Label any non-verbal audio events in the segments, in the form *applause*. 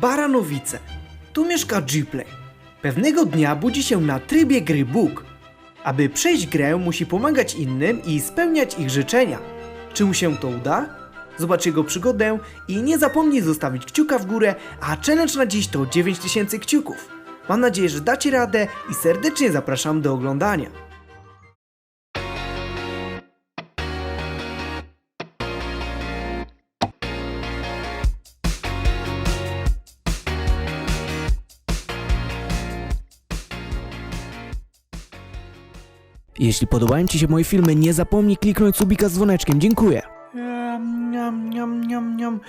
Baranowice. Tu mieszka Gplay. Pewnego dnia budzi się na trybie gry Bóg. Aby przejść grę, musi pomagać innym i spełniać ich życzenia. Czy mu się to uda? Zobacz jego przygodę i nie zapomnij zostawić kciuka w górę, a challenge na dziś to 9000 kciuków. Mam nadzieję, że dacie radę i serdecznie zapraszam do oglądania. Jeśli podobają Ci się moje filmy, nie zapomnij kliknąć subika z dzwoneczkiem. Dziękuję. Niam, niam, niam, niam.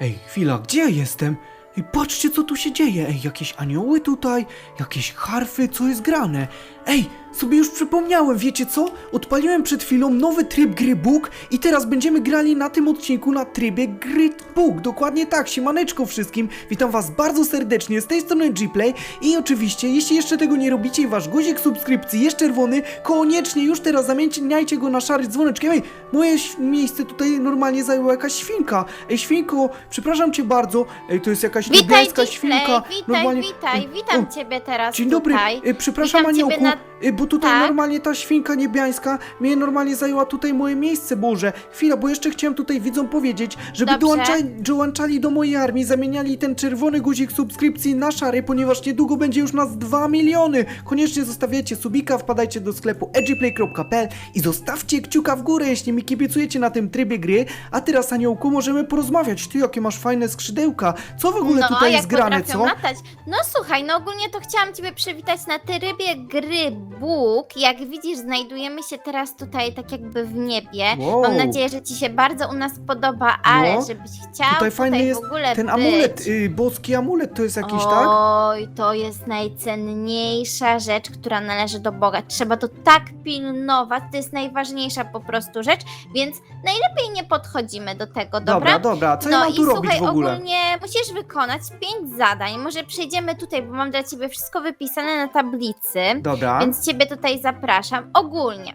Ej, chwila, gdzie ja jestem? Ej, patrzcie, co tu się dzieje. Ej, jakieś anioły tutaj, jakieś harfy, co jest grane? Ej, sobie już przypomniałem, wiecie co? Odpaliłem przed chwilą nowy tryb gry Bóg i teraz będziemy grali na tym odcinku na trybie gry Bóg. Dokładnie tak, siemaneczko wszystkim. Witam was bardzo serdecznie, z tej strony Gplay i oczywiście, jeśli jeszcze tego nie robicie i wasz guzik subskrypcji jest czerwony, koniecznie już teraz zamieniajcie go na szary dzwoneczkiem. Ej, moje miejsce tutaj normalnie zajęła jakaś świnka. Ej, świnko, przepraszam cię bardzo. Ej, to jest jakaś niebiańska Gplay, świnka. witaj, Normalnie- witaj, Ej, witam o, ciebie teraz Dzień dobry, tutaj. y, przepraszam Witam ciebie Aniołku, na- y, bo tutaj Tak? normalnie ta świnka niebiańska mnie normalnie zajęła tutaj moje miejsce, Boże. Chwila, bo jeszcze chciałem tutaj widzom powiedzieć, żeby Dobrze. dołączali, dołączali do mojej armii, zamieniali ten czerwony guzik subskrypcji na szary, ponieważ niedługo będzie już nas 2 miliony. Koniecznie zostawiajcie subika, wpadajcie do sklepu edgyplay.pl i zostawcie kciuka w górę, jeśli mi kibicujecie na tym trybie gry. A teraz, Aniołku, możemy porozmawiać. Ty, jakie masz fajne skrzydełka. Co w ogóle no, tutaj jak jest grane, potrafią co? latać. No słuchaj, no ogólnie to chciałam ciebie przywitać na trybie gry Bóg. Jak widzisz, znajdujemy się teraz tutaj tak jakby w niebie. Wow. Mam nadzieję, że ci się bardzo u nas podoba, ale No. żebyś chciał Tutaj fajny jest w ogóle ten być. amulet, y, boski amulet to jest jakiś, tak? Oj, to jest najcenniejsza rzecz, która należy do Boga. Trzeba to tak pilnować, to jest najważniejsza po prostu rzecz, więc najlepiej nie podchodzimy do tego, dobra? Dobra, dobra, co ja no mam i tu robić słuchaj, w ogóle? ogólnie musisz wykonać pięć zadań. Może przejdziemy tutaj, bo mam dla ciebie wszystko wypisane na tablicy. Dobra, Więc ciebie tutaj zapraszam. Ogólnie,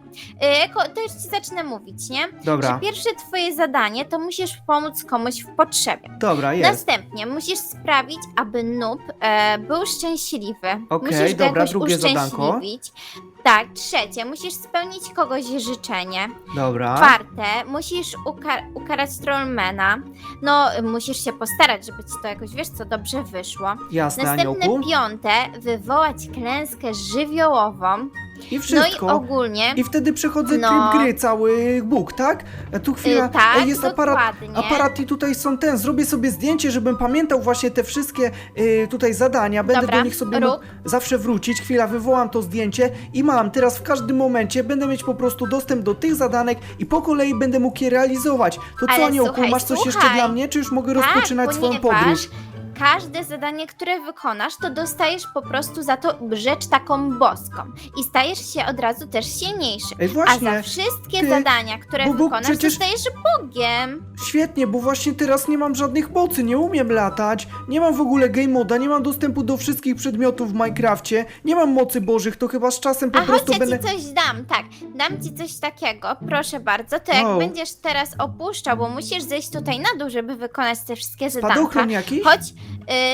ko- to już ci zacznę mówić, nie? dobra, Że pierwsze twoje zadanie to musisz pomóc komuś w potrzebie. dobra, jest. Następnie musisz sprawić, aby noob e, był szczęśliwy. Okej, musisz go dobra, jakoś drugie zadanko. uszczęśliwić. Tak, trzecie, musisz spełnić kogoś życzenie. Dobra, Czwarte, musisz uka- ukarać trollmana. No, musisz się postarać, żeby ci to jakoś, wiesz co, dobrze wyszło. jasne, Następne aniołku. piąte, wywołać klęskę żywiołową. I No wszystko. i ogólnie, I wtedy przechodzę No. tryb gry, cały Bóg, tak? A tu chwila, y, tak, Ej, jest aparat, dokładnie. aparat i tutaj są ten, zrobię sobie zdjęcie, żebym pamiętał właśnie te wszystkie y, tutaj zadania, będę Dobra, do nich sobie rób. mógł zawsze wrócić, chwila, wywołam to zdjęcie i mam, teraz w każdym momencie będę mieć po prostu dostęp do tych zadanek i po kolei będę mógł je realizować. To co, Ale Aniołku, słuchaj, masz coś jeszcze słuchaj. dla mnie, czy już mogę Tak, rozpoczynać swoją ponieważ podróż? Każde zadanie, które wykonasz, to dostajesz po prostu za to rzecz taką boską. I stajesz się od razu też silniejszy. Ej, A właśnie, za wszystkie ty, zadania, które bo Bóg wykonasz, przecież- zostajesz Bogiem. Świetnie, bo właśnie teraz nie mam żadnych mocy, nie umiem latać, nie mam w ogóle game moda, nie mam dostępu do wszystkich przedmiotów w Minecrafcie, nie mam mocy bożych, to chyba z czasem po A chodź, prostu ja będę... ci coś dam, tak. Dam ci coś takiego, proszę bardzo. To jak Wow. będziesz teraz opuszczał, bo musisz zejść tutaj na dół, żeby wykonać te wszystkie zadanka. Spadochron jakiś? Chodź,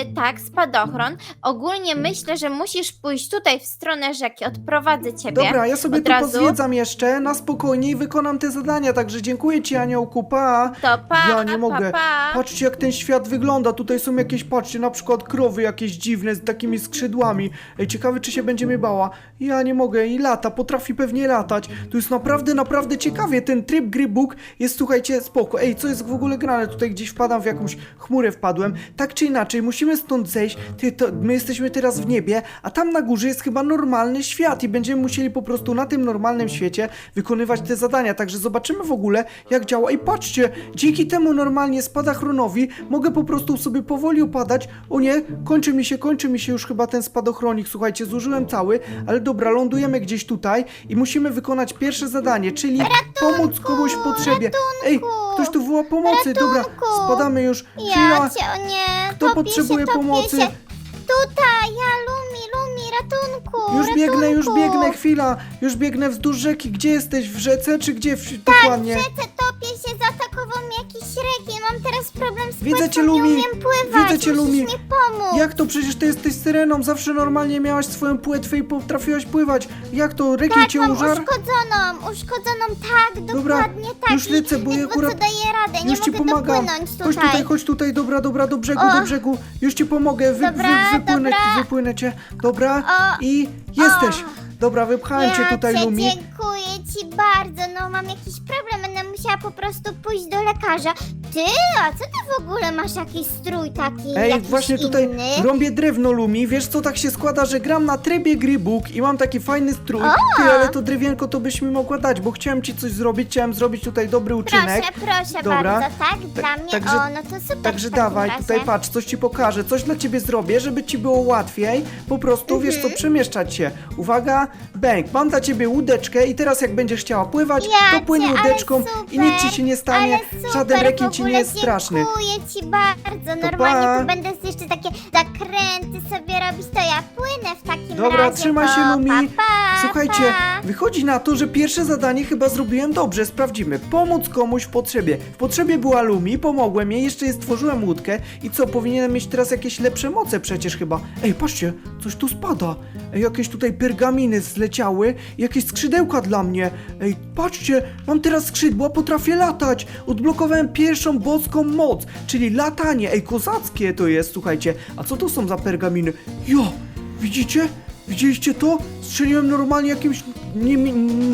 y, tak, spadochron. Ogólnie myślę, że musisz pójść tutaj w stronę rzeki. Odprowadzę ciebie. Dobra, ja sobie od tu razu. pozwiedzam jeszcze, na spokojnie i wykonam te zadania, także dziękuję ci Aniołku, pa! To pa, Ja nie pa, mogę. pa. Patrzcie jak ten świat wygląda, tutaj są jakieś, patrzcie, na przykład krowy jakieś dziwne z takimi skrzydłami. Ej, ciekawe czy się będzie mnie bała. Ja nie mogę i lata, potrafi pewnie latać. Tu jest naprawdę, naprawdę ciekawie, ten tryb gry Bóg jest, słuchajcie, spoko. Ej, co jest w ogóle grane? Tutaj gdzieś wpadam w jakąś chmurę wpadłem. Tak czy inaczej, musimy stąd zejść. Ty, to, my jesteśmy teraz w niebie, a tam na górze jest chyba normalny świat i będziemy musieli po prostu na tym normalnym świecie wykonywać te zadania. Także zobaczymy w ogóle, jak działa. I patrzcie, dzięki temu normalnie spadochronowi mogę po prostu sobie powoli upadać. O nie, kończy mi się, kończy mi się już chyba ten spadochronik. Słuchajcie, zużyłem cały, ale dobra, lądujemy gdzieś tutaj i musimy wykonać pierwsze zadanie, czyli pomóc komuś w potrzebie. Ej, ktoś tu woła pomocy. Dobra, spadamy już. Chwila. Ja cię, o nie, Kto topię potrzebuje się, topię pomocy? Się. Tutaj, ja, Lumi, Lumi, ratunku, Już biegnę, już ratunku. biegnę, chwila. Już biegnę wzdłuż rzeki. Gdzie jesteś? W rzece czy gdzie w, Tak, dokładnie? rzece topię się, zablokował mi jakiś rekin. Mam teraz problem z Widzę płetwą, cię, Lumi. Nie umiem pływać. Widzę cię, Musisz Lumi. mi pomóc. Jak to? Przecież ty jesteś syreną, zawsze normalnie miałaś swoją płetwę i potrafiłaś pływać. Jak to? Rekin Tak, cię mam użarł? uszkodzoną, uszkodzoną, tak, Dobra, dokładnie tak. już lecę, bo ja akurat- co daję radę, nie Już ci mogę pomagam. dopłynąć Chodź tutaj. tutaj, chodź tutaj, dobra, dobra, do brzegu, O. do brzegu. Już ci pomogę, wy, Dobra, wy, wypłynę, dobra. wypłynę cię. Dobra, O. i jesteś. Dobra, wypchałem cię tutaj, cię Lumi. dziękuję ci bardzo, no mam jakiś problem, będę musiała po prostu pójść do lekarza. Ty, a co ty w ogóle masz jakiś strój taki, Ej, jakiś właśnie tutaj inny? rąbię drewno, Lumi. Wiesz co, tak się składa, że gram na trybie gry Bóg i mam taki fajny strój. Ty, ale to drewienko to byś mi mogła dać, bo chciałem ci coś zrobić, chciałem zrobić tutaj dobry uczynek. Proszę, proszę Dobra. bardzo, tak? Dla mnie, także- o, no to super Także w takim dawaj, razie. tutaj patrz, coś ci pokażę, coś dla ciebie zrobię, żeby ci było łatwiej. Po prostu, wiesz Mhm. co, przemieszczać się. Uwaga, bęk, mam dla ciebie łódeczkę i teraz jak będziesz chciała pływać, Ja to płyń cię, ale łódeczką i nic ci się nie stanie. ale super, Żaden rekin w ci nie jest straszny. Dziękuję ci bardzo. To Normalnie pa. tu będę jeszcze takie zakręty sobie robić, to ja płynę w takim Dobra, razie. trzymaj to się, Lumi. Pa, pa, Słuchajcie, pa. wychodzi na to, że pierwsze zadanie chyba zrobiłem dobrze. Sprawdzimy. Pomóc komuś w potrzebie. W potrzebie była Lumi, pomogłem jej, jeszcze jej stworzyłem łódkę. I co, powinienem mieć teraz jakieś lepsze moce przecież chyba. Ej, patrzcie, coś tu spada. Ej, jakieś tutaj pergaminy zleciały, jakieś skrzydełka dla mnie. Ej, patrzcie, mam teraz skrzydła, potrafię latać. Odblokowałem pierwszą boską moc, czyli latanie. Ej, kozackie to jest, słuchajcie. A co to są za pergaminy? Jo, widzicie? Widzieliście to? Strzeliłem normalnie jakimś, nie,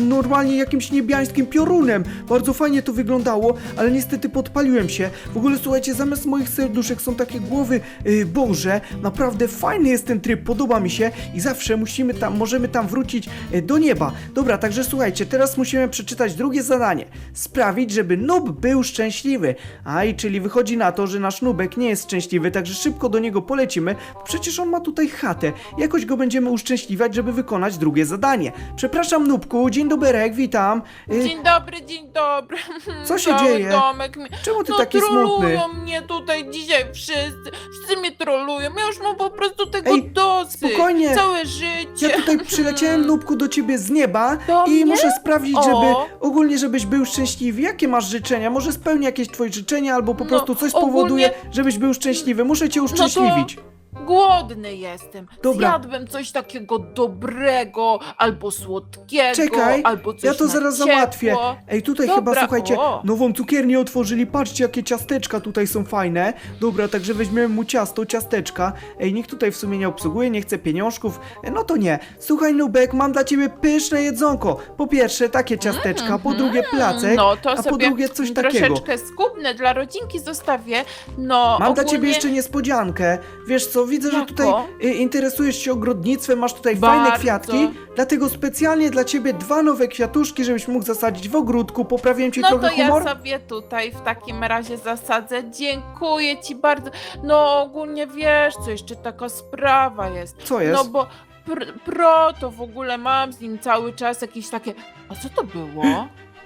normalnie jakimś niebiańskim piorunem. Bardzo fajnie to wyglądało, ale niestety podpaliłem się. W ogóle słuchajcie, zamiast moich serduszek są takie głowy yy, Boże. Naprawdę fajny jest ten tryb, podoba mi się i zawsze musimy tam, możemy tam wrócić yy, do nieba. Dobra, także słuchajcie, teraz musimy przeczytać drugie zadanie. Sprawić, żeby nub był szczęśliwy. A i czyli wychodzi na to, że nasz nubek nie jest szczęśliwy, także szybko do niego polecimy. Przecież on ma tutaj chatę. Jakoś go będziemy uszczęśliwiać, żeby wykonać drugie zadanie. Przepraszam, nubku, dzień doberek, witam. Y, Dzień dobry, dzień dobry. Co się Cały dzieje? domek mi... Czemu ty no taki trolują smutny? mnie tutaj dzisiaj wszyscy. Wszyscy mnie trolują. Ja już mam po prostu tego Ej, dosyć. spokojnie. Całe życie. Ja tutaj przyleciałem, *laughs* nubku, do ciebie z nieba Do i mnie? muszę sprawdzić, O. żeby ogólnie, żebyś był szczęśliwy. Jakie masz życzenia? Może spełnię jakieś twoje życzenia, albo po No, prostu coś ogólnie- spowoduje, żebyś był szczęśliwy. Muszę cię uszczęśliwić. Głodny jestem. Dobra. Zjadłem coś takiego dobrego, albo słodkiego, Czekaj, albo coś ja to na zaraz ciepło. załatwię. Ej, tutaj Dobra, chyba, słuchajcie, o. nową cukiernię otworzyli. Patrzcie, jakie ciasteczka tutaj są fajne. Dobra, także weźmiemy mu ciasto, ciasteczka. Ej, nikt tutaj w sumie nie obsługuje, nie chce pieniążków. E, No to nie. Słuchaj, Nubek, mam dla ciebie pyszne jedzonko. Po pierwsze, takie ciasteczka, po drugie placek, No to a po sobie drugie coś takiego. troszeczkę skubne dla rodzinki zostawię. No, Mam dla ogólnie... ciebie jeszcze niespodziankę. Wiesz co, widzę, że Jako? tutaj y, interesujesz się ogrodnictwem, masz tutaj fajne Bardzo. kwiatki, dlatego specjalnie dla ciebie dwa nowe kwiatuszki, żebyś mógł zasadzić w ogródku. Poprawiłem ci No trochę to ja humor. sobie tutaj w takim razie zasadzę. Dziękuję ci bardzo. No ogólnie wiesz, co jeszcze taka sprawa jest. Co jest? No bo pr pro to w ogóle mam z nim cały czas jakieś takie. A co to było?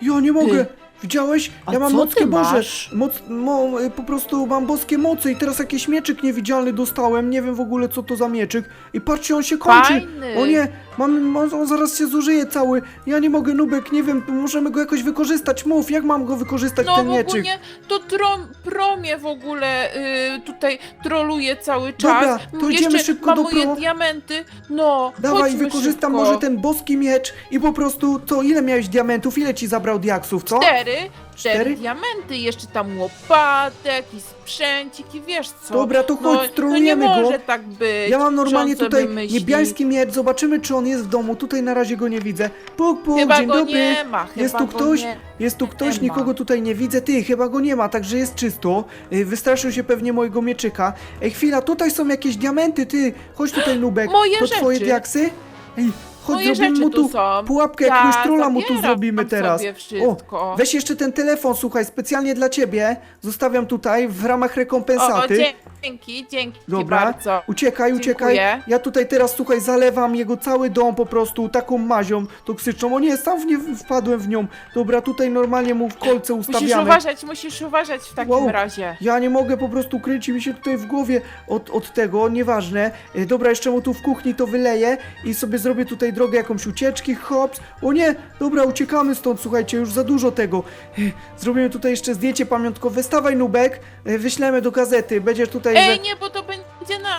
Ja nie mogę. Ty. Widziałeś? A Ja mam co mockie ty Boże. masz? Moc, mo, y, po prostu mam boskie moce i teraz jakiś mieczyk niewidzialny dostałem. Nie wiem w ogóle co to za mieczyk. I patrzcie, on się kończy. Fajny. O nie, mam, on on zaraz się zużyje cały. Ja nie mogę, Nubek, nie wiem, możemy go jakoś wykorzystać. Mów, jak mam go wykorzystać, No ten w mieczyk? ogóle to trom, promie w ogóle y, tutaj troluje cały czas. Dobra, to Jeszcze idziemy szybko ma do moje diamenty. No, Dawaj, chodźmy wykorzystam szybko. może ten boski miecz i po prostu, to ile miałeś diamentów, ile ci zabrał diaksów, co? Cztery, cztery, Cztery? diamenty, jeszcze tam łopatek i sprzęcik i wiesz co. Dobra, to no, chodź, trolujemy no nie go. może tak być. Ja mam normalnie on tutaj myśli. niebiański miecz, zobaczymy czy on jest w domu, tutaj na razie go nie widzę. Puk, puk, Chyba dzień go dobry. nie ma, chyba Jest tu go ktoś? Nie. Jest tu ktoś, ma. nikogo tutaj nie widzę. Ty, chyba go nie ma, także jest czysto. Y, Wystraszył się pewnie mojego mieczyka. Ej, chwila, tutaj są jakieś diamenty, ty. Chodź tutaj, Nubek. Moje to twoje rzeczy. diaksy? Ej, chodź, Moje zrobimy rzeczy mu tu tu są. pułapkę, Ja jakiegoś trolla mu tu zabieram zrobimy teraz. sobie wszystko. O, weź jeszcze ten telefon, słuchaj, specjalnie dla ciebie. Zostawiam tutaj w ramach O, rekompensaty. dzięki, dzięki Dobra, bardzo. uciekaj, uciekaj. Dziękuję. Ja tutaj teraz, słuchaj, zalewam jego cały dom po prostu taką mazią toksyczną. O nie, sam w nie wpadłem w nią. Dobra, tutaj normalnie mu w kolce Musisz ustawiamy. uważać, musisz uważać w takim Wow. razie. Ja nie mogę, po prostu kręci mi się tutaj w głowie od, od tego, nieważne. E, Dobra, jeszcze mu tu w kuchni to wyleję i sobie zrobię tutaj drogę jakąś ucieczki, hops. O nie, dobra, uciekamy stąd, słuchajcie, już za dużo tego. E, Zrobimy tutaj jeszcze zdjęcie pamiątkowe. Stawaj, Nubek, e, wyślemy do gazety, będziesz tutaj... że- Ej, nie, bo to będzie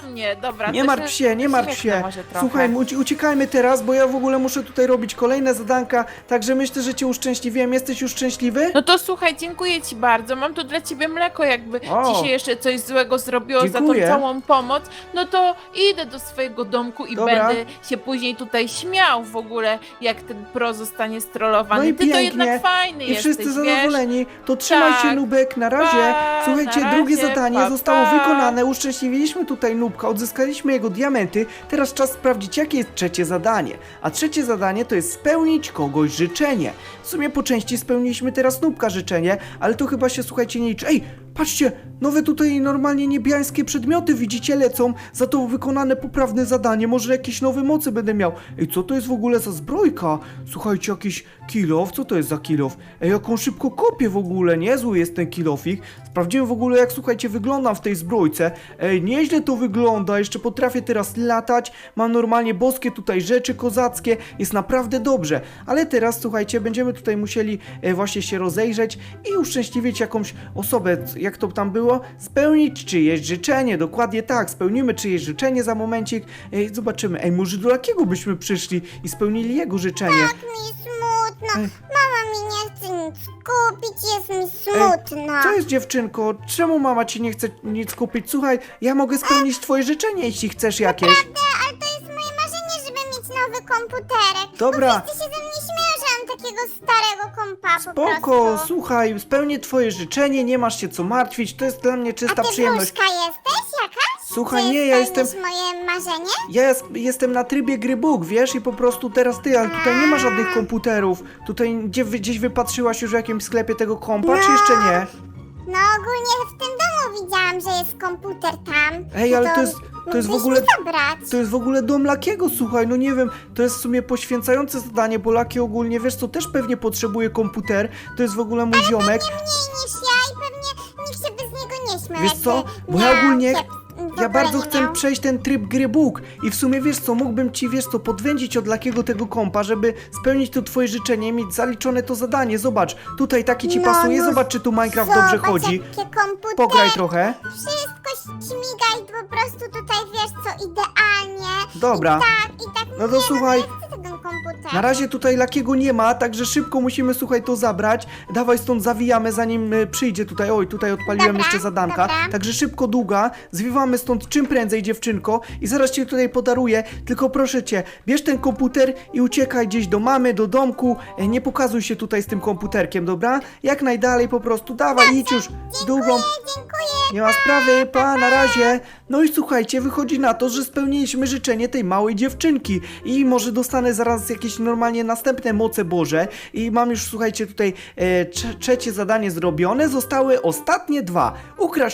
na mnie. Dobra, Nie to martw się, nie martw się. może trochę. Słuchaj, uci- uciekajmy teraz, bo ja w ogóle muszę tutaj robić kolejne zadanka, także myślę, że cię uszczęśliwiłem. Jesteś już szczęśliwy? No to słuchaj, dziękuję ci bardzo. Mam tu dla ciebie mleko, jakby O. ci się jeszcze coś złego zrobiło Dziękuję. za tą całą pomoc. No to idę do swojego domku i Dobra. będę się później tutaj śmiał w ogóle, jak ten pro zostanie strollowany. No i Ty to pięknie. jednak fajny I jesteś, wszyscy wiesz? zadowoleni. To trzymaj się, Tak. Nubek, na razie. Pa, Słuchajcie, na drugie razie, zadanie pa, zostało pa. wykonane. Uszczęśliwiliśmy tutaj Nubka, odzyskaliśmy jego diamenty. Teraz czas sprawdzić, jakie jest trzecie zadanie. A trzecie zadanie to jest spełnić kogoś życzenie. W sumie po części spełniliśmy teraz Nubka życzenie, ale to chyba się, słuchajcie, nie liczy. Ej, patrzcie, nowe tutaj normalnie niebiańskie przedmioty, widzicie, lecą. Za to wykonane poprawne zadanie. Może jakieś nowe mocy będę miał. Ej, co to jest w ogóle za zbrojka? Słuchajcie, jakiś kilof? Co to jest za kilof? Ej, jaką szybko kopię w ogóle, niezły jest ten kilofik. Sprawdziłem w ogóle, jak słuchajcie, wyglądam w tej zbrojce. Ej, nieźle to wygląda, jeszcze potrafię teraz latać, mam normalnie boskie tutaj rzeczy kozackie, jest naprawdę dobrze. Ale teraz, słuchajcie, będziemy tutaj musieli e, właśnie się rozejrzeć i uszczęśliwić jakąś osobę, jak to tam było? Spełnić czyjeś życzenie, dokładnie tak, spełnimy czyjeś życzenie za momencik. Ej, zobaczymy, ej, może do jakiego byśmy przyszli i spełnili jego życzenie. Mi smutno. Ej. Mama mi nie chce nic kupić, jest mi smutno. Co jest dziewczynko? Czemu mama ci nie chce nic kupić? Słuchaj, ja mogę spełnić twoje życzenie, jeśli chcesz jakieś. Ale to jest moje marzenie, żeby mieć nowy komputerek. Dobra. Bo wszyscy się ze mnie śmieją, mam takiego starego kompa po Spoko, prostu. słuchaj, spełnię twoje życzenie, nie masz się co martwić, to jest dla mnie A czysta ty przyjemność. wróżka jesteś jakaś? Słuchaj, Czy nie, ja jestem- moje marzenie? Ja jest, jestem na trybie gry Bóg, wiesz, i po prostu teraz ty, ale tutaj nie ma żadnych komputerów. Tutaj gdzie, gdzieś wypatrzyłaś już w jakimś sklepie tego kompa, czy jeszcze nie? No ogólnie w tym domu widziałam, że jest komputer tam. Ej, No ale to jest- to jest w mógłbyś ogóle- mi zabrać. To jest w ogóle dom Lakiego, słuchaj, no nie wiem, to jest w sumie poświęcające zadanie, bo Laki ogólnie, wiesz co, też pewnie potrzebuje komputer, to jest w ogóle mój ziomek. Mniej niż ja i pewnie nikt się bez niego nie śmiał. Wiesz jakby co, bo ja miał ogólnie- Ja bardzo nie chcę miał. przejść ten tryb gry Bóg i w sumie wiesz co, mógłbym ci, wiesz co, podwędzić od Lakiego tego kompa, żeby spełnić to twoje życzenie i mieć zaliczone to zadanie. Zobacz, tutaj taki ci No, pasuje, no, zobacz czy tu Minecraft dobrze chodzi. Jakie komputery, Pograj trochę. Wszystko śmiga i po prostu tutaj wiesz co, idealnie. Dobra. I tak, i tak. No to nie, słuchaj. No, nie chcę ten komputer. Na razie tutaj Lakiego nie ma, także szybko musimy, słuchaj, to zabrać. Dawaj stąd zawijamy, zanim y, przyjdzie tutaj. Oj, tutaj odpaliłem Dobra, jeszcze zadanka. dobra. Także szybko, długa. Zwiewamy stąd czym prędzej, dziewczynko. I zaraz ci tutaj podaruję. Tylko proszę cię, bierz ten komputer i uciekaj gdzieś do mamy, do domku. E, Nie pokazuj się tutaj z tym komputerkiem, dobra? Jak najdalej po prostu. Dawaj, idź już z długą. Dziękuję. Nie ma sprawy, pa, na razie. No i słuchajcie, wychodzi na to, że spełniliśmy życzenie tej małej dziewczynki i może dostanę zaraz jakieś normalnie następne moce Boże i mam już, słuchajcie, tutaj e, trze- trzecie zadanie zrobione, zostały ostatnie dwa.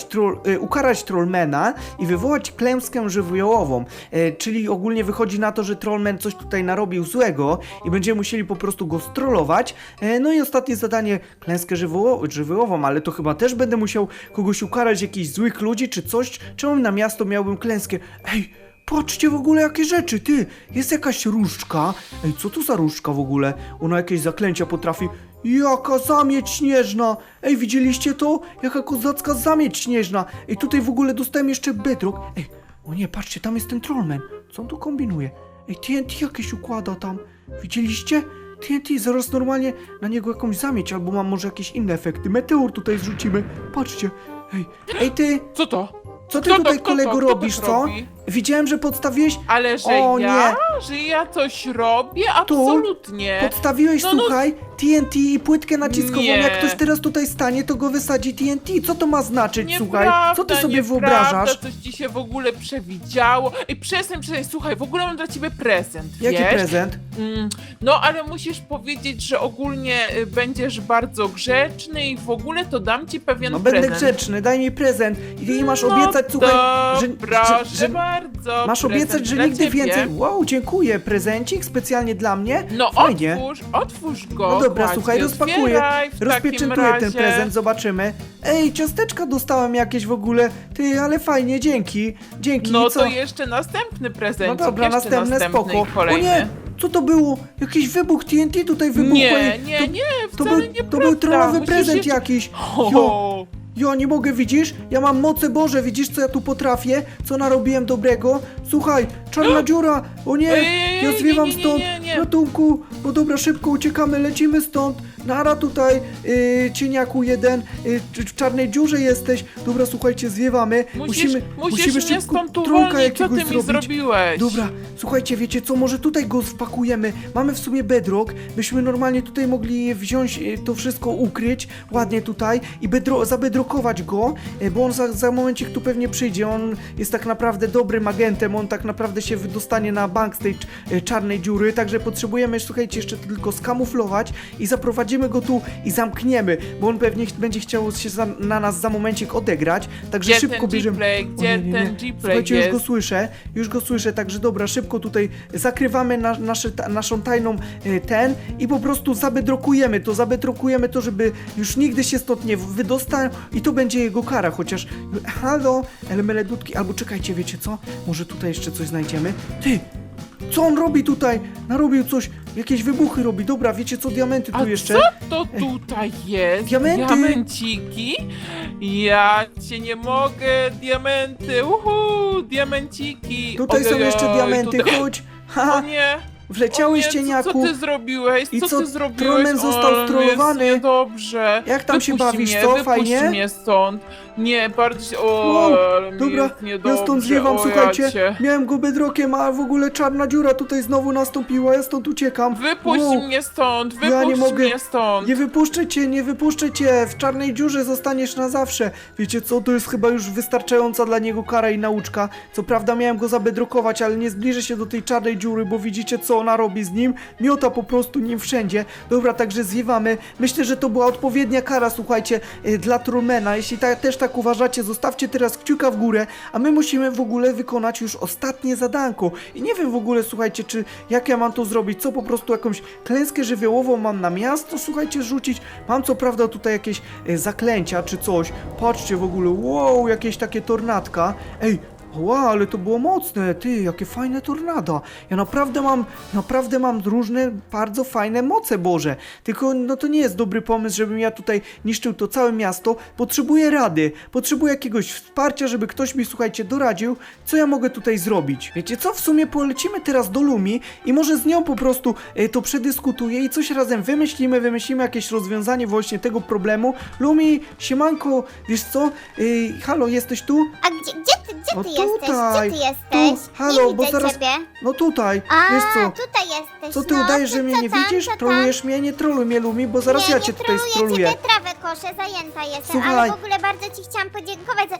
Troll, e, ukarać trollmana i wywołać klęskę żywiołową, e, czyli ogólnie wychodzi na to, że trollman coś tutaj narobił złego i będziemy musieli po prostu go strollować. E, no i ostatnie zadanie, klęskę żywioło- żywiołową, ale to chyba też będę musiał kogoś ukarać, jakichś złych ludzi czy coś. Czemu na miasto miałbym klęskę? Ej, patrzcie w ogóle jakie rzeczy, ty! Jest jakaś różdżka. Ej, co to za różdżka w ogóle? Ona jakieś zaklęcia potrafi. Jaka zamieć śnieżna! Ej, widzieliście to? Jaka kozacka zamieć śnieżna! Ej, tutaj w ogóle dostałem jeszcze bedrock. Ej, o nie, patrzcie, tam jest ten trollman. Co on tu kombinuje? Ej, TNT jakieś układa tam. Widzieliście? TNT, zaraz normalnie na niego jakąś zamieć, albo mam może jakieś inne efekty. Meteor tutaj zrzucimy. Patrzcie. Ej, ej ty, Co to? co ty Kto to, tutaj kto to, kolego kto to robisz, co? robi? Widziałem, że podstawiłeś, Ale że O, ja? Że ja coś robię? Absolutnie. podstawiłeś, No, no. słuchaj, TNT i płytkę naciskową. Nie. Jak ktoś teraz tutaj stanie, to go wysadzi TNT. Co to ma znaczyć, słuchaj? Co ty sobie wyobrażasz? coś ci się w ogóle przewidziało. Ej, przestań, przestań, słuchaj, w ogóle mam dla ciebie prezent, Jaki wiesz? prezent? Mm, no, ale musisz powiedzieć, że ogólnie y, będziesz bardzo grzeczny i w ogóle to dam ci pewien No prezent. będę grzeczny, daj mi prezent. I i masz no obiecać, słuchaj, że, proszę że, że bardzo. masz obiecać, że dla nigdy ciebie. więcej. Wow, dziękuję. Prezencik specjalnie dla mnie. No Fajnie. otwórz, otwórz go. No dobra, słuchaj, rozpakuję. Rozpieczętuję ten prezent, zobaczymy. Ej, ciasteczka dostałem jakieś w ogóle. Ty, ale fajnie, dzięki. Dzięki. No I co? to jeszcze następny prezent. No dobra, jeszcze następne następny spoko. i kolejny. O nie, Co to było? Jakiś wybuch TNT tutaj wybuchł. Nie, Ej, nie, to, nie, To wcale był, nie to był trollowy prezent jakiś. O, Ja nie mogę, widzisz? Ja mam moce Boże, widzisz co ja tu potrafię? Co narobiłem dobrego? Słuchaj, czarna dziura! O nie! Ej, Ja ej, zwiewam nie, nie, stąd! nie, nie. Ratunku! No dobra, szybko uciekamy, lecimy stąd! Nara tutaj, yy, cieniaku jeden, yy, w czarnej dziurze jesteś. Dobra, słuchajcie, zwiewamy. musisz, musimy, musisz musimy mnie szybko stąd uwolnić, co jakiegoś ty mi zrobić. zrobiłeś? Dobra, słuchajcie, wiecie co, może tutaj go wpakujemy. Mamy w sumie bedrock, byśmy normalnie tutaj mogli wziąć e, to wszystko, ukryć ładnie tutaj i bedro zabedrokować go, e, bo on za, za momencik tu pewnie przyjdzie. On jest tak naprawdę dobrym agentem, on tak naprawdę się wydostanie na bank z tej cz- czarnej dziury, także potrzebujemy, słuchajcie, jeszcze tylko skamuflować i zaprowadzimy go tu i zamkniemy, bo on pewnie ch będzie chciał się za, na nas za momencik odegrać, także Gdzie szybko ten bierzemy. G-Play? O Gdzie nie, nie, nie. ten G-Play Słuchajcie, już go jest? słyszę, już go słyszę, także dobra, szybko tutaj zakrywamy na, nasze, ta, naszą tajną e, ten i po prostu zabedrokujemy to, zabedrokujemy to, żeby już nigdy się stąd nie wydostał i to będzie jego kara, chociaż halo, elemeledutki, albo czekajcie, wiecie co? Może tutaj jeszcze coś znajdziemy? Ty! Co on robi tutaj? Narobił coś, jakieś wybuchy robi. Dobra, wiecie co? Diamenty tu A jeszcze. co to tutaj jest? Diamenty. Diamenciki? Ja cię nie mogę, diamenty, uhu, diamenciki. Tutaj są Ojojoj, jeszcze diamenty, Tutaj... chodź! O Ha! nie, Wleciałeś o nie, cieniaku! Co, co ty zrobiłeś? I Co, co, ty zrobiłeś? Trollman został strollowany. Jak tam się Wypuść bawisz, mnie, co? Fajnie? mnie stąd. Nie, bardziej... O, Wow, ale mi Dobra, jest niedobrze. ja stąd zwiewam, o, słuchajcie. Miałem go bedrokiem, a w ogóle czarna dziura tutaj znowu nastąpiła, ja stąd uciekam. Wypuść Wow, mnie stąd, wypuść Ja nie mogę. mnie stąd. Nie wypuszczę cię, nie wypuszczę cię, w czarnej dziurze zostaniesz na zawsze. Wiecie co, to jest chyba już wystarczająca dla niego kara i nauczka. Co prawda miałem go zabedrokować, ale nie zbliżę się do tej czarnej dziury, bo widzicie co ona robi z nim. Miota po prostu nim wszędzie. Dobra, także zwiewamy. Myślę, że to była odpowiednia kara, słuchajcie, y, dla Trollmana. Jeśli ta, też tak uważacie, zostawcie teraz kciuka w górę, a my musimy w ogóle wykonać już ostatnie zadanko. I nie wiem w ogóle, słuchajcie, czy jak ja mam to zrobić, co po prostu jakąś klęskę żywiołową mam na miasto, słuchajcie, rzucić. Mam co prawda tutaj jakieś e, zaklęcia czy coś. Patrzcie w ogóle, wow, jakieś takie tornadka. Ej, Wow, ale to było mocne, ty, jakie fajne tornada. Ja naprawdę mam, naprawdę mam różne, bardzo fajne moce Boże. Tylko, no to nie jest dobry pomysł, żebym ja tutaj niszczył to całe miasto. Potrzebuję rady, potrzebuję jakiegoś wsparcia, żeby ktoś mi, słuchajcie, doradził, co ja mogę tutaj zrobić. Wiecie co, w sumie polecimy teraz do Lumi i może z nią po prostu e, to przedyskutuję i coś razem wymyślimy, wymyślimy jakieś rozwiązanie właśnie tego problemu. Lumi, siemanko, wiesz co, Ej, halo, jesteś tu? A gdzie, gdzie ty, gdzie O, ty jesteś? tutaj, Gdzie ty jesteś? tu, halo, nie bo widzę zaraz- ciebie. No tutaj, A, wiesz co? tutaj jesteś. Co ty no, udajesz, to że mnie co nie tam, widzisz? co tam? Trolujesz mnie? Nie troluj mnie, Lumi, bo zaraz nie, ja nie cię tutaj troluję stroluję. ciebie, trawę koszę, zajęta jestem, Słuchaj. ale w ogóle bardzo ci chciałam podziękować za... E,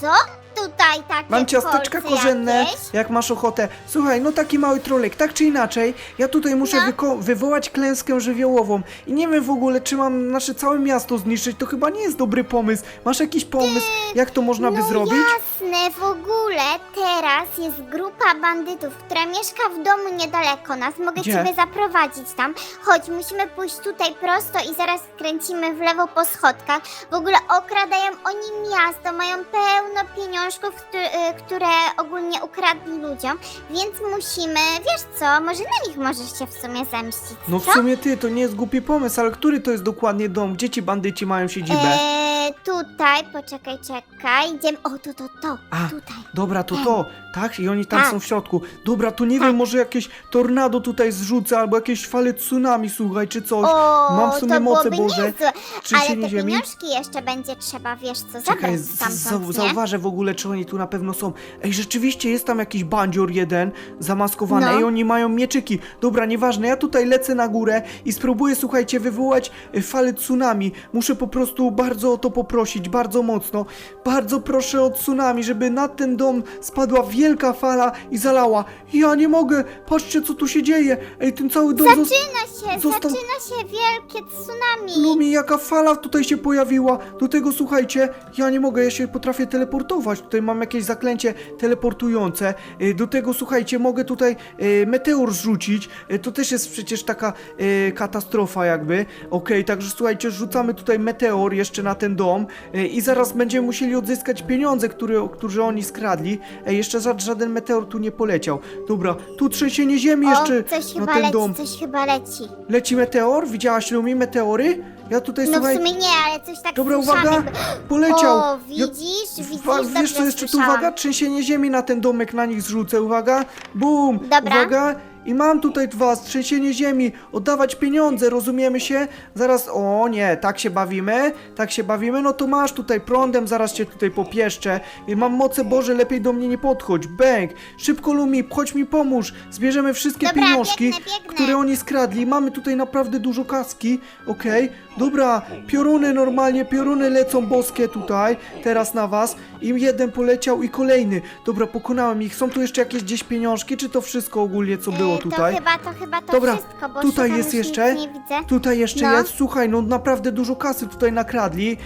co? Tutaj takie Mam ciasteczka kolce korzenne, jakieś? jak masz ochotę. Słuchaj, no taki mały trolek, tak czy inaczej, ja tutaj muszę No. wyko- wywołać klęskę żywiołową i nie wiem w ogóle, czy mam nasze całe miasto zniszczyć, to chyba nie jest dobry pomysł. Masz jakiś pomysł, jak to można by no zrobić? jasne, w ogóle teraz jest grupa bandytów, która mieszka w domu niedaleko nas. Mogę Gdzie? ciebie zaprowadzić tam. Chodź, musimy pójść tutaj prosto i zaraz skręcimy w lewo po schodkach. W ogóle okradają oni miasto, mają pełno pieniążków, któ- y, które ogólnie ukradli ludziom, więc musimy, wiesz co, może na nich możesz się w sumie zemścić, No w co? sumie ty, to nie jest głupi pomysł, ale który to jest dokładnie dom? Gdzie ci bandyci mają siedzibę? Eee, tutaj, poczekaj, czekaj, idziemy, o, to, to, to, A, tutaj. Dobra, to to, tak? I oni tam Tak. są w środku. Dobra, to nie Tak. wiem, może jakieś tornado tutaj zrzucę, albo jakieś fale tsunami, słuchaj, czy coś. O, Mam w sumie to moce byłoby Boże. niezłe. Trzęsienie Ale te ziemi. pieniążki jeszcze będzie trzeba, wiesz co, Czekaj, zabrać z- stamtąd, zau- nie? zauważę w ogóle, czy oni tu na pewno są. Ej, rzeczywiście jest tam jakiś bandzior jeden, zamaskowany, No. Ej, oni mają mieczyki. Dobra, nieważne, ja tutaj lecę na górę i spróbuję, słuchajcie, wywołać y, falę tsunami. Muszę po prostu bardzo o to poprosić, bardzo mocno. Bardzo proszę o tsunami, żeby na ten dom spadła wielka fala i zalała. Ja nie mogę, patrzcie co tu się dzieje. Ej, ten cały dom... zos- Zaczyna się, został- zaczyna się wielkie tsunami. Lumi, jaka fala tutaj się pojawiła. Do tego słuchajcie, ja nie mogę, ja się potrafię teleportować. Tutaj mam jakieś zaklęcie teleportujące. Y, Do tego słuchajcie, mogę tutaj y, meteor zrzucić. Y, To też jest przecież taka y, katastrofa jakby. Okej, także słuchajcie, rzucamy tutaj meteor jeszcze na ten dom. i zaraz będziemy musieli odzyskać pieniądze, które, które oni skradli. Ej, jeszcze ża- żaden meteor tu nie poleciał. Dobra, tu trzęsienie ziemi jeszcze o, coś na chyba ten leci, dom. coś chyba leci. Leci meteor? Widziałaś Lumi meteory? Ja tutaj No w słuchaj. sumie nie, ale coś tak Dobra, słyszałam, uwaga! jakby- Poleciał! O, Ja- widzisz, widzisz, Wa- dobrze wiesz co jeszcze tu słyszałam. uwaga? Trzęsienie ziemi na ten domek na nich zrzucę, uwaga! Bum! Dobra. Uwaga! I mam tutaj was, trzęsienie ziemi, oddawać pieniądze, rozumiemy się? Zaraz, o nie, tak się bawimy, tak się bawimy, no to masz tutaj prądem, zaraz cię tutaj popieszczę. Mam moce Boże, lepiej do mnie nie podchodź, bęk! Szybko Lumi, chodź mi pomóż, zbierzemy wszystkie Dobra, pieniążki, biegnę, biegnę. które oni skradli, mamy tutaj naprawdę dużo kaski, okej? Dobra, pioruny normalnie, pioruny lecą boskie tutaj, teraz na was. I jeden poleciał i kolejny. Dobra, pokonałem ich. Są tu jeszcze jakieś gdzieś pieniążki, czy to wszystko ogólnie co było E, tutaj? To chyba, to chyba to Dobra, wszystko, bo tutaj szukam, jest już jeszcze. Nic nie widzę. Tutaj jeszcze No. jest, słuchaj, no naprawdę dużo kasy tutaj nakradli.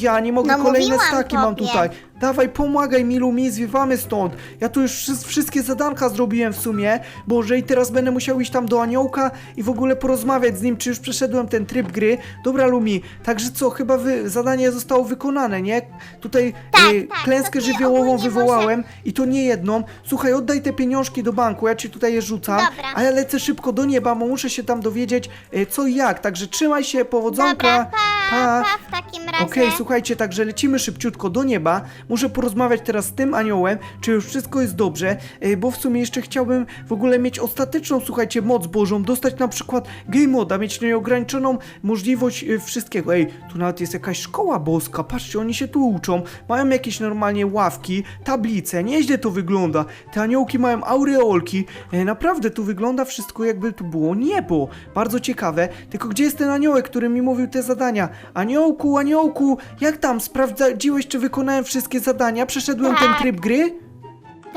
Ja nie mogę, No kolejne mówiłam staki mam tobie. tutaj. Dawaj, pomagaj Milu, mi zwiewamy stąd. Ja tu już wszy- wszystkie zadanka zrobiłem w sumie. Boże, i teraz będę musiał iść tam do aniołka i w ogóle porozmawiać z nim, czy już przeszedłem ten tryb gry. Dobra, Lumi, także co, chyba wy, zadanie zostało wykonane, nie? Tutaj Tak, e, tak, klęskę to ty żywiołową ogólnie wywołałem i to nie jedną. Słuchaj, oddaj te pieniążki do banku, ja ci tutaj je rzucam. Dobra. A ja lecę szybko do nieba, bo muszę się tam dowiedzieć e, co i jak. Także trzymaj się, powodzonka. Dobra, pa, Pa. pa, w takim razie. Okej, słuchajcie, także lecimy szybciutko do nieba. Muszę porozmawiać teraz z tym aniołem, czy już wszystko jest dobrze, e, bo w sumie jeszcze chciałbym w ogóle mieć ostateczną, słuchajcie, moc Bożą, dostać na przykład game moda, mieć nieograniczoną możliwość e, wszystkiego. Ej, tu nawet jest jakaś szkoła boska, patrzcie, oni się tu uczą, mają jakieś normalnie ławki, tablice, nieźle to wygląda. Te aniołki mają aureolki, e, naprawdę tu wygląda wszystko jakby tu było niebo. Bardzo ciekawe, tylko gdzie jest ten aniołek, który mi mówił te zadania? Aniołku, aniołku, jak tam? Sprawdziłeś, czy wykonałem wszystkie zadania? Przeszedłem ten Tak. tryb gry?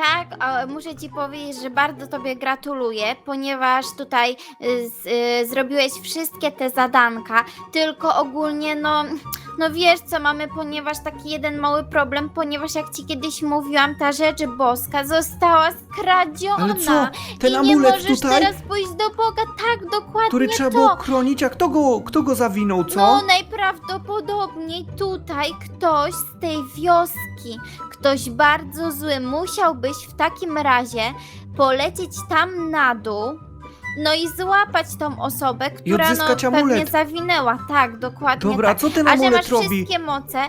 Tak, a muszę ci powiedzieć, że bardzo tobie gratuluję, ponieważ tutaj y, z, y, zrobiłeś wszystkie te zadanka, tylko ogólnie no, no wiesz co mamy, ponieważ taki jeden mały problem, ponieważ jak ci kiedyś mówiłam, ta rzecz boska została skradziona. Ale co? Ten I nie amulet możesz tutaj, teraz pójść do Boga, tak, dokładnie który trzeba to. było chronić, a kto go, kto go zawinął, co? No najprawdopodobniej tutaj ktoś z tej wioski, ktoś bardzo zły, musiałbyś w takim razie polecieć tam na dół. No i złapać tą osobę, która no, odzyskać pewnie amulet. zawinęła. Tak, dokładnie Dobra, tak. co ten A że masz robi? wszystkie moce,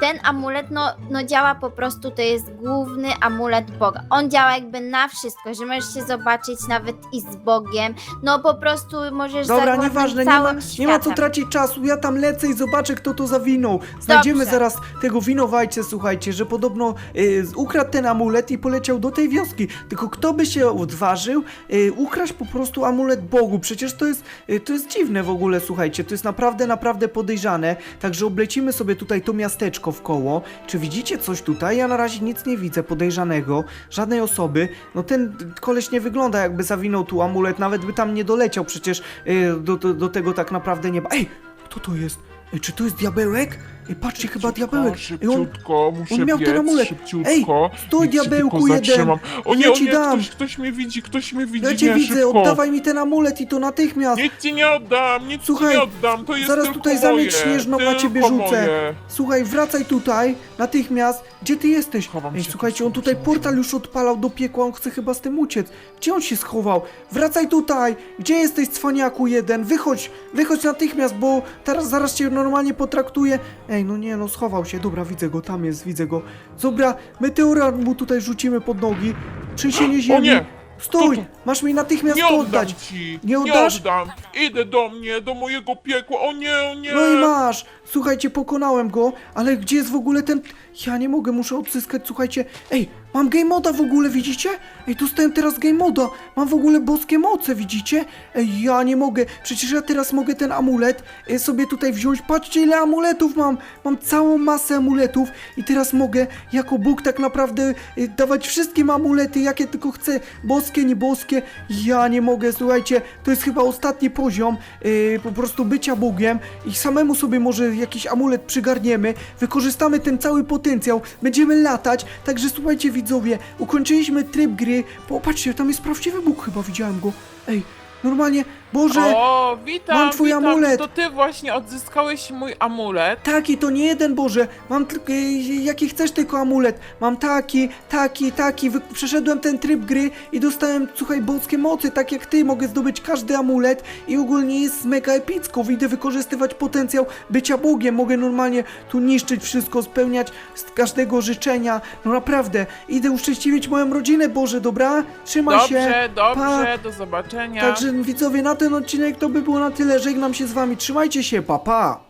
ten amulet no, no działa po prostu, to jest główny amulet Boga. On działa jakby na wszystko, że możesz się zobaczyć nawet i z Bogiem. No po prostu możesz Dobra, zawładnąć nieważne, nie ma, całym nie ma co światem. tracić czasu. Ja tam lecę i zobaczę, kto to zawinął. Znajdziemy Dobrze. zaraz tego winowajcę, słuchajcie, że podobno y, ukradł ten amulet i poleciał do tej wioski. Tylko kto by się odważył y, ukraść po prostu amulet Bogu? Przecież to jest, y, to jest dziwne w ogóle, słuchajcie. To jest naprawdę, naprawdę podejrzane. Także oblecimy sobie tutaj to miasteczko w koło. Czy widzicie coś tutaj? Ja na razie nic nie widzę podejrzanego. Żadnej osoby. No ten koleś nie wygląda jakby zawinął tu amulet, nawet by tam nie doleciał przecież y, do, do, do tego tak naprawdę nieba. Ej, kto to jest? Ej, czy to jest diabełek? Ej, patrzcie, chyba diabełek. Ej, on, Szybciutko, muszę on miał ten biec, amulet. szybciutko. Ej, stój, się diabełku tylko jeden. zatrzymam. O nie, Ja o ci nie, dam. Ktoś, ktoś mnie widzi, ktoś mnie widzi, ja cię nie, widzę, szybko. oddawaj mi ten amulet i to natychmiast. Nic ci nie oddam, nic Słuchaj, ci nie oddam, to jest zaraz tylko tutaj moje, zamieć śnieżną na tylko ciebie rzucę. Moje. Słuchaj, wracaj tutaj, natychmiast. Gdzie ty jesteś? Chowam Ej, się, słuchajcie, on tu, tutaj tu, tu. portal już odpalał do piekła, on chce chyba z tym uciec. Gdzie on się schował? Wracaj tutaj! Gdzie jesteś, cwaniaku jeden? Wychodź, wychodź natychmiast, bo teraz zaraz cię normalnie potraktuje. Ej, no nie, no schował się, dobra, widzę go, tam jest, widzę go. Dobra, meteora mu tutaj rzucimy pod nogi. Trzęsienie ziemi. O nie, Stój! Co to? Masz mi natychmiast nie to oddam oddać. ci, Nie oddasz? oddam. Idę do mnie, do mojego piekła, o nie, o nie. No i masz! Słuchajcie, pokonałem go, ale gdzie jest w ogóle ten... Ja nie mogę, muszę odzyskać, słuchajcie... Ej, mam game moda w ogóle, widzicie? Ej, dostałem teraz game moda! Mam w ogóle boskie moce, widzicie? Ej, ja nie mogę, przecież ja teraz mogę ten amulet e, sobie tutaj wziąć. Patrzcie, ile amuletów mam! Mam całą masę amuletów i teraz mogę, jako Bóg tak naprawdę, e, dawać wszystkim amulety, jakie tylko chcę. Boskie, nieboskie. Ja nie mogę, słuchajcie, to jest chyba ostatni poziom e, po prostu bycia Bogiem i samemu sobie może jakiś amulet przygarniemy, wykorzystamy ten cały potencjał, będziemy latać, także słuchajcie widzowie, ukończyliśmy tryb gry, popatrzcie, tam jest prawdziwy Bóg chyba, widziałem go, ej, normalnie Boże, O, witam, mam twój witam. amulet. To ty właśnie odzyskałeś mój amulet. taki to nie jeden, Boże. Mam tylko, e, jaki chcesz tylko amulet. Mam taki, taki, taki. Wy, przeszedłem ten tryb gry i dostałem, słuchaj, boskie mocy, tak jak ty. Mogę zdobyć każdy amulet i ogólnie jest mega epicko. Idę wykorzystywać potencjał bycia Bogiem. Mogę normalnie tu niszczyć wszystko, spełniać z każdego życzenia. No naprawdę, idę uszczęśliwić moją rodzinę, Boże, dobra? Trzymaj się. Dobrze, dobrze, Pa. do zobaczenia. Także widzowie, na ten odcinek to by było na tyle. Żegnam się z wami. Trzymajcie się, pa pa!